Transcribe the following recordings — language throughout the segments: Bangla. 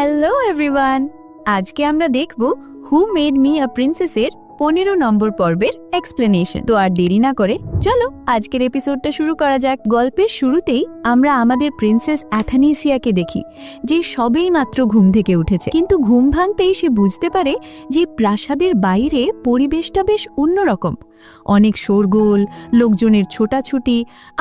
হ্যালো এভরিওয়ান আজকে আমরা দেখব হু মেড মি আ প্রিন্সেসের পনেরো নম্বর পর্বের এক্সপ্লেনেশন তো আর দেরি না করে, চলো আজকের এপিসোডটা শুরু করা যাক। গল্পের শুরুতেই আমরা আমাদের প্রিন্সেস অ্যাথানিসিয়াকে দেখি, যে সবেই মাত্র ঘুম থেকে উঠেছে। কিন্তু ঘুম ভাঙতেই সে বুঝতে পারে যে প্রাসাদের বাইরে পরিবেশটা বেশ অন্যরকম। অনেক শোরগোল, লোকজনের ছোটাছুটি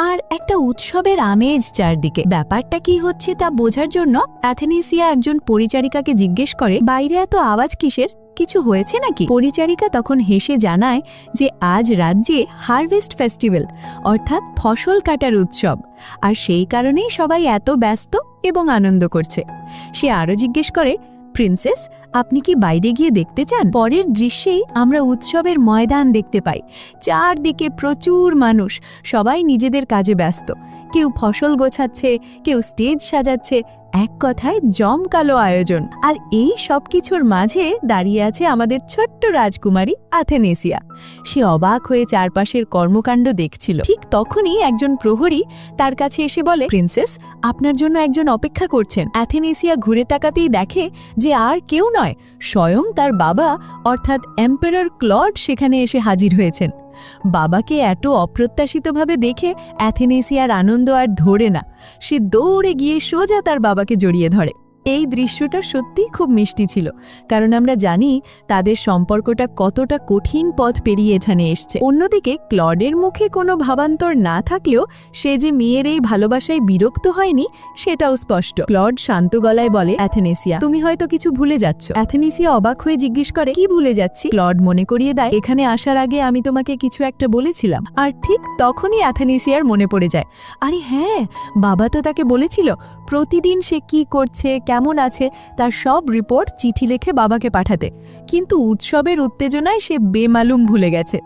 আর একটা উৎসবের আমেজ চারদিকে। ব্যাপারটা কি হচ্ছে তা বোঝার জন্য অ্যাথেনিসিয়া একজন পরিচারিকাকে জিজ্ঞেস করে, বাইরে এত আওয়াজ কিসের? কিছু হয়েছে নাকি? পরিচারিকা তখন হেসে জানায় যে আজ রাজ্যে হারভেস্ট ফেস্টিভ্যাল, অর্থাৎ ফসল কাটার উৎসব। আর সেই কারণেই সবাই এত ব্যস্ত এবং আনন্দ করছে। সে আরও জিজ্ঞেস করে, প্রিন্সেস, আপনি কি বাইরে গিয়ে দেখতে চান? পরের দৃশ্যেই আমরা উৎসবের ময়দান দেখতে পাই। চারদিকে প্রচুর মানুষ, সবাই নিজেদের কাজে ব্যস্ত। কেউ ফসল গোছাচ্ছে, কেউ স্টেজ সাজাচ্ছে এক কথায় জমকালো আয়োজন। আর এই সব কিছুর মাঝে দাঁড়িয়ে আছে আমাদের ছোট্ট রাজকুমারী আথেনেসিয়া। সে অবাক হয়ে চারপাশের কর্মকাণ্ড দেখছিল। ঠিক তখনই একজন প্রহরী তার কাছে এসে বলে, প্রিন্সেস, আপনার জন্য একজন অপেক্ষা করছেন। অ্যাথেনেসিয়া ঘুরে তাকাতেই দেখে যে আর কেউ নয়, স্বয়ং তার বাবা, অর্থাৎ এম্পারার ক্লড সেখানে এসে হাজির হয়েছেন। বাবাকে এত অপ্রত্যাশিতভাবে দেখে অ্যাথেনেসিয়ার আনন্দ আর ধরে না। সে দৌড়ে গিয়ে সোজা তার বাবাকে জড়িয়ে ধরে। এই দৃশ্যটা সত্যিই খুব মিষ্টি ছিল, কারণ আমরা জানি তাদের সম্পর্কটা কতটা কঠিন পথ পেরিয়ে এখানে এসছে। অন্যদিকে ক্লডের মুখে কোনো ভাবান্তর না থাকলেও সে যে মেয়ের এই ভালোবাসায় বিরক্ত হয়নি, সেটাও স্পষ্ট। ক্লড শান্ত গলায় বলে, অ্যাথেনেসিয়া, তুমি হয়তো কিছু ভুলে যাচ্ছ। অ্যাথেনেসিয়া অবাক হয়ে জিজ্ঞেস করে, কি ভুলে যাচ্ছি? ক্লড মনে করিয়ে দেয়, এখানে আসার আগে আমি তোমাকে কিছু একটা বলেছিলাম। আর ঠিক তখনই অ্যাথেনেসিয়ার মনে পড়ে যায়, আরে হ্যাঁ বাবা তো তাকে বলেছিল, প্রতিদিন সে কি করছে কেমন আছে তার সব রিপোর্ট চিঠি লিখে বাবাকে পাঠাতে। কিন্তু উৎসবের উত্তেজনায় সে বেমালুম ভুলে গেছে।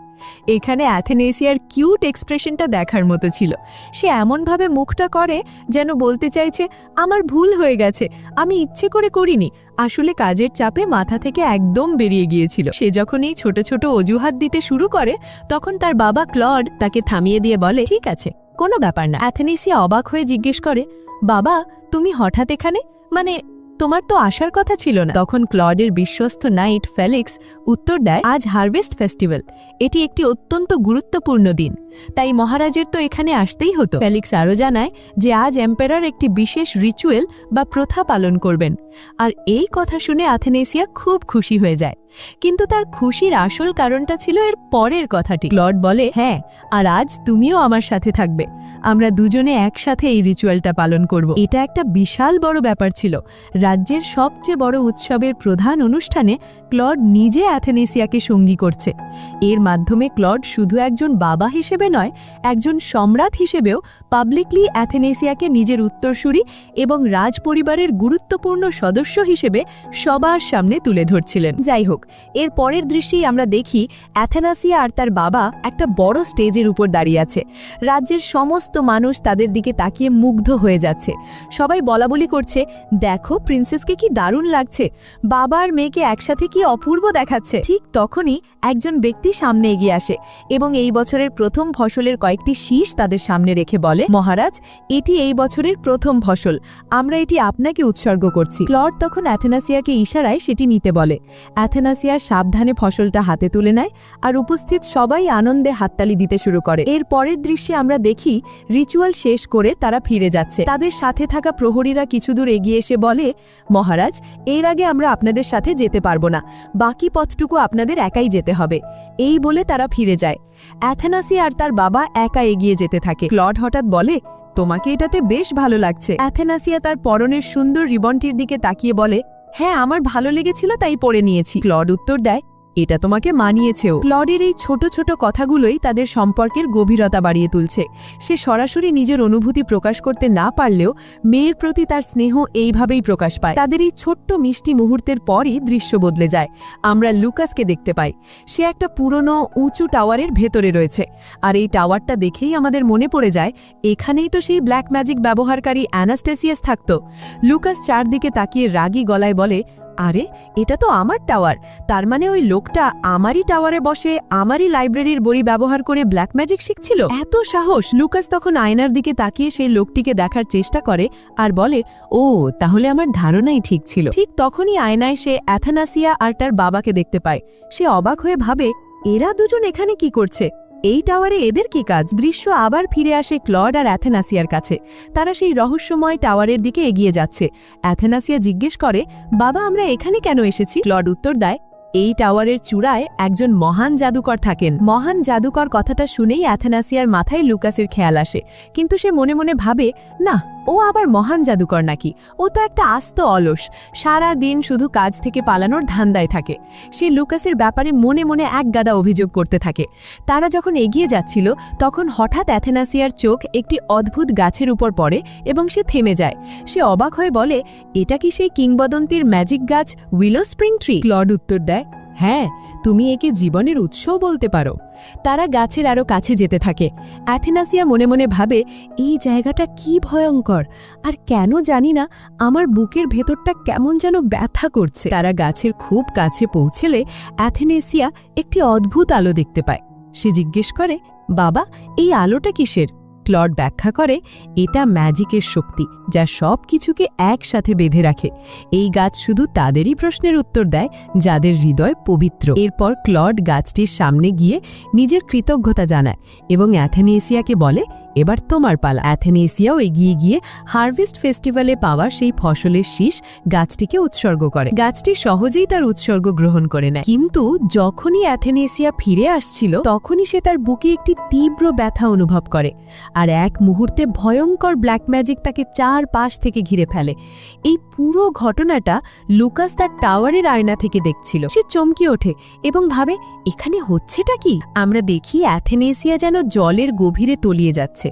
এখানে অ্যাথেনেসিয়ার কিউট এক্সপ্রেশনটা দেখার মতো ছিল। সে এমনভাবে মুখটা করে যেন বলতে চাইছে, আমার ভুল হয়ে গেছে, আমি ইচ্ছে করে করিনি। আসলে কাজের চাপে মাথা থেকে একদম বেরিয়ে গিয়েছিল। সে যখন এই ছোট ছোট অজুহাত দিতে শুরু করে, তখন তার বাবা ক্লড তাকে থামিয়ে দিয়ে বলে, ঠিক আছে, কোনো ব্যাপার না। অ্যাথেনেসিয়া অবাক হয়ে জিজ্ঞেস করে, বাবা, তুমি হঠাৎ এখানে? মানে তোমার তো আসার কথা ছিল না। তখন ক্লডের বিশ্বস্ত নাইট ফেলিক্স উত্তর দেয়, আজ হারভেস্ট ফেস্টিভ্যাল। এটি একটি অত্যন্ত গুরুত্বপূর্ণ দিন। তাই মহারাজের তো এখানে আসতেই হতো। ফেলিক্স আরও জানায় যে আজ এম্পারার একটি বিশেষ রিচুয়াল বা প্রথা পালন করবেন। আর এই কথা শুনে আথেনেসিয়া খুব খুশি হয়ে যায়। কিন্তু তার খুশির আসল কারণটা ছিল এর পরের কথাটি। ক্লড বলে হ্যাঁ আর আজ তুমিও আমার সাথে থাকবে। আমরা দুজনে একসাথে এই রিচুয়ালটা পালন করব। এটা একটা বিশাল বড় ব্যাপার ছিল। রাজ্যের সবচেয়ে বড় উৎসবের প্রধান অনুষ্ঠানে ক্লড নিজে অ্যাথেনেসিয়াকে সঙ্গী করছে। এর মাধ্যমে ক্লড শুধু একজন বাবা হিসেবে নয়, একজন সম্রাট হিসেবেও পাবলিকলি অ্যাথেনেসিয়াকে নিজের উত্তরসূরি এবং রাজ পরিবারের গুরুত্বপূর্ণ সদস্য হিসেবে সবার সামনে তুলে ধরছিলেন। যাই হোক, এর পরের দৃশ্যেই আমরা দেখি অ্যাথেনাসিয়া আর তার বাবা একটা বড় স্টেজের উপর দাঁড়িয়ে আছে। রাজ্যের সমস্ত মানুষ তাদের দিকে তাকিয়ে মুগ্ধ হয়ে যাচ্ছে। সবাই বলা বলি করছে, দেখো, প্রিন্সেসকে কি দারুণ লাগছে। বাবা আর মেয়েকে একসাথে কি অপূর্ব দেখাচ্ছে। ঠিক তখনই একজন ব্যক্তি সামনে এগিয়ে আসে এবং এই বছরের প্রথম ফসলের কয়েকটি শীষ তাদের সামনে রেখে বলে, মহারাজ, এটি এই বছরের প্রথম ফসল। আমরা এটি আপনাকে উৎসর্গ করছি। ক্লড তখন অ্যাথেনাসিয়াকে ইশারায় সেটি নিতে বলে। অ্যাথেনাসিয়া সাবধানে ফসলটা হাতে তুলে নেয় আর উপস্থিত সবাই আনন্দে হাততালি দিতে শুরু করে। এর পরের দৃশ্যে আমরা দেখি, রিচুয়াল শেষ করে তারা ফিরে যাচ্ছে। তাদের সাথে থাকা প্রহরীরা কিছু দূর এগিয়ে এসে বলে, মহারাজ, এর আগে আমরা আপনাদের সাথে যেতে পারব না। বাকি পথটুকু আপনাদের একাই যেতে হবে। এই বলে তারা ফিরে যায়। অ্যাথেনাসি আর তার বাবা একা এগিয়ে যেতে থাকে। ক্লড হঠাৎ বলে, তোমাকে এটাতে বেশ ভালো লাগছে। অ্যাথেনাসিয়া তার পরনের সুন্দর রিবনটির দিকে তাকিয়ে বলে হ্যাঁ আমার ভালো লেগেছিল, তাই পড়ে নিয়েছি। ক্লড উত্তর দেয় এটা তোমাকে মানিয়েছেও। ক্লডের এই ছোট ছোট কথাগুলোই তাদের সম্পর্কের গভীরতা বাড়িয়ে তুলছে। সে সরাসরি নিজের অনুভূতি প্রকাশ করতে না পারলেও মেয়ের প্রতি তার স্নেহ এইভাবেই প্রকাশ পায়। তাদের এই ছোট্ট মিষ্টি মুহূর্তের পরই দৃশ্য বদলে যায়। আমরা লুকাসকে দেখতে পাই। সে একটা পুরনো, উঁচু টাওয়ারের ভেতরে রয়েছে। আর এই টাওয়ারটা দেখেই আমাদের মনে পড়ে যায়, এখানেই তো সেই ব্ল্যাক ম্যাজিক ব্যবহারকারী অ্যানাস্টেসিয়াস থাকত। লুকাস চারদিকে তাকিয়ে রাগী গলায় বলে আরে, এটা তো আমার টাওয়ার। তার মানে ওই লোকটা আমারই টাওয়ারে বসে আমারই লাইব্রেরির বই ব্যবহার করে ব্ল্যাক ম্যাজিক শিখছিল? এত সাহস! লুকাস তখন আয়নার দিকে তাকিয়ে সেই লোকটিকে দেখার চেষ্টা করে আর বলে, ও, তাহলে আমার ধারণাই ঠিক ছিল। ঠিক তখনই আয়নায় সে অ্যাথানাসিয়া আর তার বাবাকে দেখতে পায়। সে অবাক হয়ে ভাবে, এরা দুজন এখানে কি করছে? এই টাওয়ারে এদের কি কাজ? দৃশ্য আবার ফিরে আসে ক্লড আর অ্যাথেনাসিয়ার কাছে। তারা সেই রহস্যময় টাওয়ারের দিকে এগিয়ে যাচ্ছে। অ্যাথেনাসিয়া জিজ্ঞেস করে, বাবা, আমরা এখানে কেন এসেছি? ক্লড উত্তর দেয়, এই টাওয়ারের চূড়ায় একজন মহান জাদুকর থাকেন। মহান জাদুকর কথাটা শুনেই অ্যাথেনাসিয়ার মাথায় লুকাসের খেয়াল আসে, কিন্তু সে মনে মনে ভাবে, না ও আবার মহান জাদুকর নাকি? ও তো একটা আস্ত অলস। সারা দিন শুধু কাজ থেকে পালানোর ধান্দায় থাকে। সে লুকাসের ব্যাপারে মনে মনে এক গাদা অভিযোগ করতে থাকে। তারা যখন এগিয়ে যাচ্ছিল, তখন হঠাৎ অ্যাথেনাসিয়ার চোখ একটি অদ্ভুত গাছের উপর পড়ে এবং সে থেমে যায়। সে অবাক হয়ে বলে, এটা কি সেই কিংবদন্তির ম্যাজিক গাছ উইলো স্প্রিং ট্রি? ক্লড উত্তর দেয় হ্যাঁ তুমি একে জীবনের উৎসও বলতে পারো। তারা গাছের আরও কাছে যেতে থাকে। অ্যাথেনাসিয়া মনে মনে ভাবে, এই জায়গাটা কি ভয়ঙ্কর। আর কেন জানি না, আমার বুকের ভেতরটা কেমন যেন ব্যথা করছে। তারা গাছের খুব কাছে পৌঁছেলে অ্যাথেনেসিয়া একটি অদ্ভুত আলো দেখতে পায়। সে জিজ্ঞেস করে, বাবা, এই আলোটা কিসের? ক্লড ব্যাখ্যা করে, এটা ম্যাজিকের শক্তি, যা সব কিছুকে একসাথে বেঁধে রাখে। এই গাছ শুধু তাদেরই প্রশ্নের উত্তর দেয়, যাদের হৃদয় পবিত্র। এরপর ক্লড গাছটির সামনে গিয়ে নিজের কৃতজ্ঞতা জানায় এবং অ্যাথেনেসিয়াকে বলে এবার তোমার পালা। অ্যাথেনেসিয়াও এগিয়ে গিয়ে হারভেস্ট ফেস্টিভ্যালে পাওয়া সেই ফসলের শীষ গাছটিকে উৎসর্গ করে। গাছটি সহজেই তার উৎসর্গ গ্রহণ করে নেয়। কিন্তু যখনই অ্যাথেনেসিয়া ফিরে আসছিল, তখনই সে তার বুকে একটি তীব্র ব্যথা অনুভব করে আর এক মুহূর্তে ভয়ঙ্কর ব্ল্যাক ম্যাজিক তাকে চার পাশ থেকে ঘিরে ফেলে। এই পুরো ঘটনাটা লুকাস তার টাওয়ারের আয়না থেকে দেখছিল। সে চমকে ওঠে এবং ভাবে, এখানে হচ্ছেটা কি? আমরা দেখি অ্যাথেনেসিয়া যেন জলের গভীরে তলিয়ে যাচ্ছে।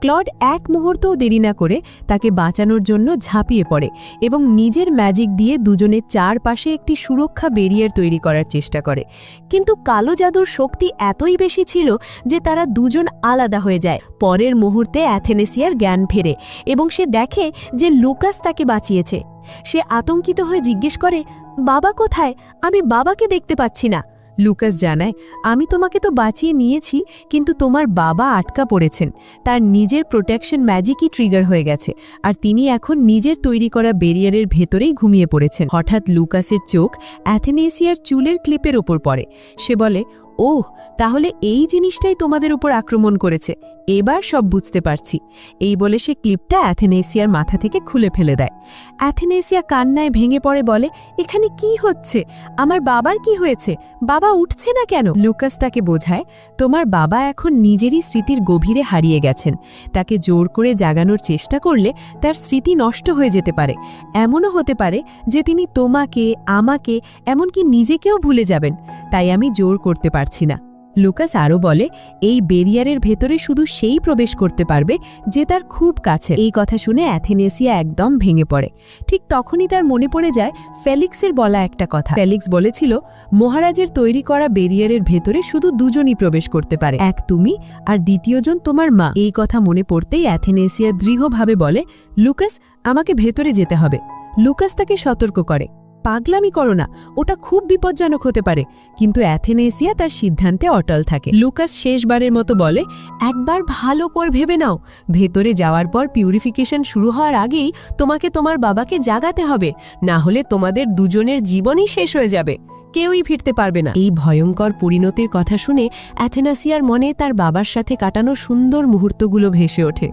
ক্লড এক মুহূর্তও দেরি না করে তাকে বাঁচানোর জন্য ঝাঁপিয়ে পড়ে এবং নিজের ম্যাজিক দিয়ে দুজনের চারপাশে একটি সুরক্ষা বেরিয়ার তৈরি করার চেষ্টা করে। কিন্তু কালো জাদুর শক্তি এতই বেশি ছিল যে তারা দুজন আলাদা হয়ে যায়। পরের মুহূর্তে অ্যাথেনেসিয়ার জ্ঞান ফেরে এবং সে দেখে যে লুকাস তাকে বাঁচিয়েছে। সে আতঙ্কিত হয়ে জিজ্ঞেস করে, বাবা কোথায়? আমি বাবাকে দেখতে পাচ্ছি না। লুকাস জানায়, আমি তোমাকে তো বাঁচিয়ে নিয়েছি, কিন্তু তোমার বাবা আটকা পড়েছেন। তার নিজের প্রোটেকশন ম্যাজিকই ট্রিগার হয়ে গেছে, আর তিনি এখন নিজের তৈরি করা বেরিয়ারের ভেতরেই ঘুমিয়ে পড়েছেন। হঠাৎ লুকাসের চোখ অ্যাথেনেসিয়ার চুলের ক্লিপের ওপর পড়ে। সে বলে ওহ, তাহলে এই জিনিসটাই তোমাদের উপর আক্রমণ করেছে। এবার সব বুঝতে পারছি। এই বলে সে ক্লিপটা অ্যাথেনেসিয়ার মাথা থেকে খুলে ফেলে দেয়। অ্যাথেনেসিয়া কান্নায় ভেঙে পড়ে বলে, এখানে কি হচ্ছে? আমার বাবার কি হয়েছে? বাবা উঠছে না কেন? লুকাস তাকে বোঝায়, তোমার বাবা এখন নিজেরই স্মৃতির গভীরে হারিয়ে গেছেন। তাকে জোর করে জাগানোর চেষ্টা করলে তার স্মৃতি নষ্ট হয়ে যেতে পারে। এমনও হতে পারে যে তিনি তোমাকে, আমাকে, এমনকি নিজেকেও ভুলে যাবেন। তাই আমি জোর করতে পারছি না। লুকাস আরও বলে, এই বেরিয়ারের ভেতরে শুধু সেই প্রবেশ করতে পারবে যে তার খুব কাছে এই কথা শুনে অ্যাথেনেসিয়া একদম ভেঙে পড়ে। ঠিক তখনই তার মনে পড়ে যায় ফেলিক্সের বলা একটা কথা। ফেলিক্স বলেছিল, মহারাজের তৈরি করা বেরিয়ারের ভেতরে শুধু দুজনই প্রবেশ করতে পারে, এক তুমি আর দ্বিতীয়জন তোমার মা। এই কথা মনে পড়তেই অ্যাথেনেসিয়া দৃঢ়ভাবে বলে, লুকাস, আমাকে ভেতরে যেতে হবে। লুকাস তাকে সতর্ক করে। পাগলামি করো না, ওটা খুব বিপজ্জনক হতে পারে। কিন্তু অ্যাথেনেসিয়া তার সিদ্ধান্তে অটল থাকে। লুকাস শেষবারের মতো বলে, একবার ভালো কর ভেবে নাও। ভেতরে যাওয়ার পর পিউরিফিকেশন শুরু হওয়ার আগেই তোমাকে তোমার বাবাকে জাগাতে হবে। না হলে তোমাদের দুজনের জীবনই শেষ হয়ে যাবে। কেউই ফিরতে পারবে না। এই ভয়ঙ্কর পরিণতির কথা শুনে অ্যাথেনাসিয়ার মনে তার বাবার সাথে কাটানো সুন্দর মুহূর্তগুলো ভেসে ওঠে।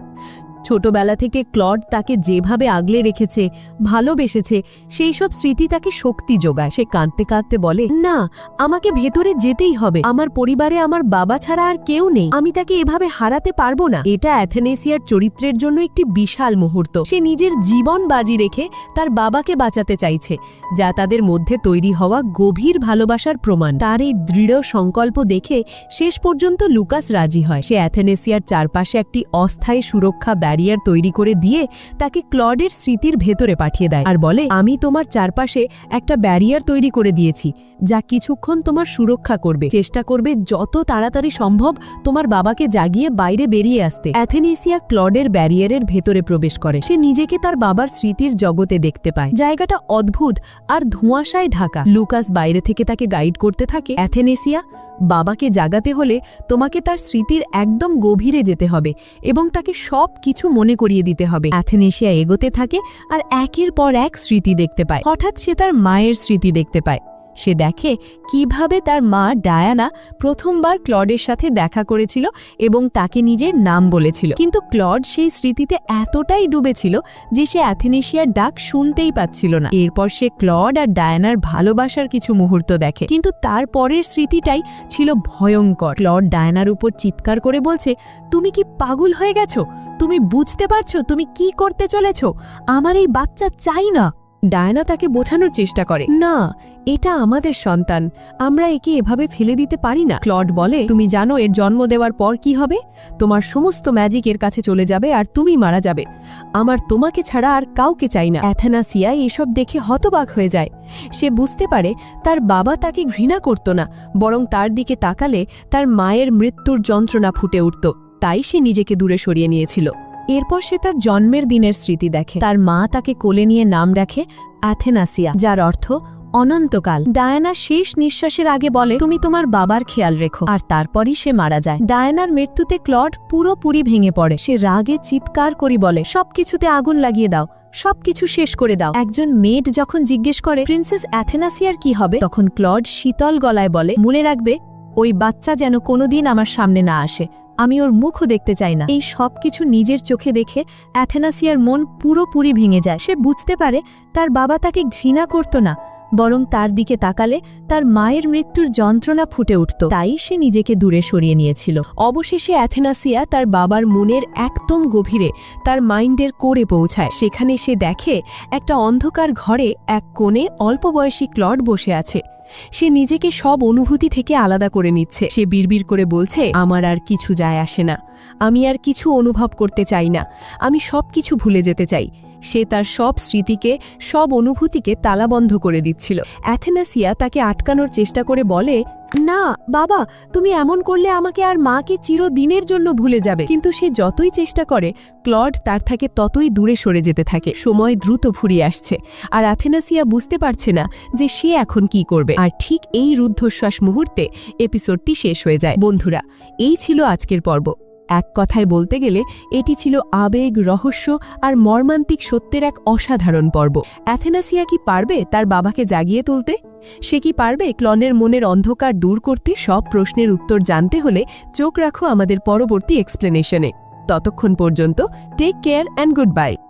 ছোটবেলা থেকে ক্লড তাকে যেভাবে আগলে রেখেছে, ভালোবেসেছে, সেই সব স্মৃতি তাকে শক্তি যোগায়। সে কাঁদতে কাঁদতে বলে, না, আমাকে ভেতরে যেতেই হবে। আমার পরিবারে আমার বাবা ছাড়া আর কেউ নেই। আমি তাকে এভাবে হারাতে পারব না। এটা অ্যাথেনেসিয়ার চরিত্রের জন্য একটি বিশাল মুহূর্ত। সে নিজের জীবন বাজি রেখে তার বাবাকে বাঁচাতে চাইছে, যা তাদের মধ্যে তৈরি হওয়া গভীর ভালোবাসার প্রমাণ। তার এই দৃঢ় সংকল্প দেখে শেষ পর্যন্ত লুকাস রাজি হয়। সে অ্যাথেনেসিয়ার চারপাশে একটি অস্থায়ী সুরক্ষা ব্যারিয়ার তৈরি করে দিয়ে তাকে ক্লডের স্মৃতির ভেতরে পাঠিয়ে দেয় আর বলে, আমি তোমার চারপাশে একটা ব্যারিয়ার তৈরি করে দিয়েছি, যা কিছুক্ষণ তোমার সুরক্ষা করবে। চেষ্টা করবে যত তাড়াতাড়ি সম্ভব তোমার বাবাকে জাগিয়ে বাইরে বেরিয়ে আসতে। অ্যাথেনেসিয়া ক্লডের ব্যারিয়ারের ভেতরে প্রবেশ করে। সে নিজেকে তার বাবার স্মৃতির জগতে দেখতে পায়। জায়গাটা অদ্ভুত আর ধোঁয়াশায় ঢাকা। লুকাস বাইরে থেকে তাকে গাইড করতে থাকে। অ্যাথেনেসিয়া বাবাকে জাগাতে হলে তোমাকে তার স্মৃতির একদম গভীরে যেতে হবে এবং তাকে সব কিছু মনে করিয়ে দিতে হবে। অ্যাথেনেশিয়া এগোতে থাকে আর একের পর এক স্মৃতি দেখতে পায়। হঠাৎ সে তার মায়ের স্মৃতি দেখতে পায়। সে দেখে কীভাবে তার মা ডায়ানা প্রথমবার ক্লডের সাথে দেখা করেছিল এবং তাকে নিজের নাম বলেছিল। কিন্তু ক্লড সেই স্মৃতিতে এতটাই ডুবেছিল যে সে অ্যাথেনেশিয়ার ডাক শুনতেই পাচ্ছিল না। এরপর সে ক্লড আর ডায়ানার ভালোবাসার কিছু মুহূর্ত দেখে। কিন্তু তার পরের স্মৃতিটাই ছিল ভয়ঙ্কর। ক্লড ডায়ানার উপর চিৎকার করে বলছে, তুমি কি পাগল হয়ে গেছো? তুমি বুঝতে পারছ? তুমি কি করতে চলেছ? আমার এই বাচ্চা চাই না। ডায়না তাকে বোঝানোর চেষ্টা করে, না এটা আমাদের সন্তান। আমরা একে এভাবে ফেলে দিতে পারি না। ক্লড বলে, তুমি জানো এর জন্ম দেওয়ার পর কি হবে? তোমার সমস্ত ম্যাজিক এর কাছে চলে যাবে আর তুমি মারা যাবে। আমার তোমাকে ছাড়া আর কাউকে চাই না। অ্যাথেনাসিয়া এসব দেখে হতবাক হয়ে যায়। সে বুঝতে পারে, তার বাবা তাকে ঘৃণা করত না, বরং তার দিকে তাকালে তার মায়ের মৃত্যুর যন্ত্রণা ফুটে উঠত। তাই সে নিজেকে দূরে সরিয়ে নিয়েছিল। এরপর সে তার জন্মের দিনের স্মৃতি দেখে। তার মা তাকে কোলে নিয়ে নাম রাখে অ্যাথেনাসিয়া, যার অর্থ অনন্তকাল। ডায়ানার শেষ নিঃশ্বাসের আগে বলে, তুমি তোমার বাবার খেয়াল রেখো। আর তারপরই সে মারা যায়। ডায়ানার মৃত্যুতে ক্লড পুরোপুরি ভেঙে পড়ে। সে রাগে চিৎকার করি বলে, সবকিছুতে আগুন লাগিয়ে দাও, সবকিছু শেষ করে দাও। একজন মেড যখন জিজ্ঞেস করে, প্রিন্সেস অ্যাথেনাসিয়ার কি হবে? তখন ক্লড শীতল গলায় বলে, মনে রাখবে, ওই বাচ্চা যেন কোনোদিন আমার সামনে না আসে। আমি ওর মুখও দেখতে চাই না। এই সব কিছু নিজের চোখে দেখে অ্যাথেনাসিয়ার মন পুরোপুরি ভেঙে যায়। সে বুঝতে পারে, তার বাবা তাকে ঘৃণা করত না। বরং তার দিকে তাকালে তার মায়ের মৃত্যুর যন্ত্রণা ফুটে উঠত। তাই সে নিজেকে দূরে সরিয়ে নিয়েছিল। অবশেষে অ্যাথেনাসিয়া তার বাবার মনের একদম গভীরে তার মাইন্ডের কোরে পৌঁছায়। সেখানে সে দেখে একটা অন্ধকার ঘরে এক কোণে অল্প বয়সী ক্লড বসে আছে। সে নিজেকে সব অনুভূতি থেকে আলাদা করে নিচ্ছে। সে বিড়বিড় করে বলছে, আমার আর কিছু যায় আসে না। আমি আর কিছু অনুভব করতে চাই না। আমি সব কিছু ভুলে যেতে চাই। সে তার সব স্মৃতিকে, সব অনুভূতিকে তালাবন্ধ করে দিচ্ছিল। অ্যাথেনাসিয়া তাকে আটকানোর চেষ্টা করে বলে, না, বাবা, তুমি এমন করলে আমাকে আর মাকে চিরদিনের জন্য ভুলে যাবে। কিন্তু সে যতই চেষ্টা করে, ক্লড তার থেকে ততই দূরে সরে যেতে থাকে। সময় দ্রুত ফুরিয়ে আসছে, আর অ্যাথেনাসিয়া বুঝতে পারছে না যে সে এখন কি করবে। আর ঠিক এই রুদ্ধশ্বাস মুহূর্তে এপিসোডটি শেষ হয়ে যায়। বন্ধুরা, এই ছিল আজকের পর্ব। এক কথায় বলতে গেলে, এটি ছিল আবেগ, রহস্য আর মর্মান্তিক সত্যের এক অসাধারণ পর্ব। অ্যাথেনাসিয়া কি পারবে তার বাবাকে জাগিয়ে তুলতে? সে কি পারবে ক্লনের মনের অন্ধকার দূর করতে? সব প্রশ্নের উত্তর জানতে হলে চোখ রাখো আমাদের পরবর্তী এক্সপ্লেনেশনে ততক্ষণ পর্যন্ত take care and good bye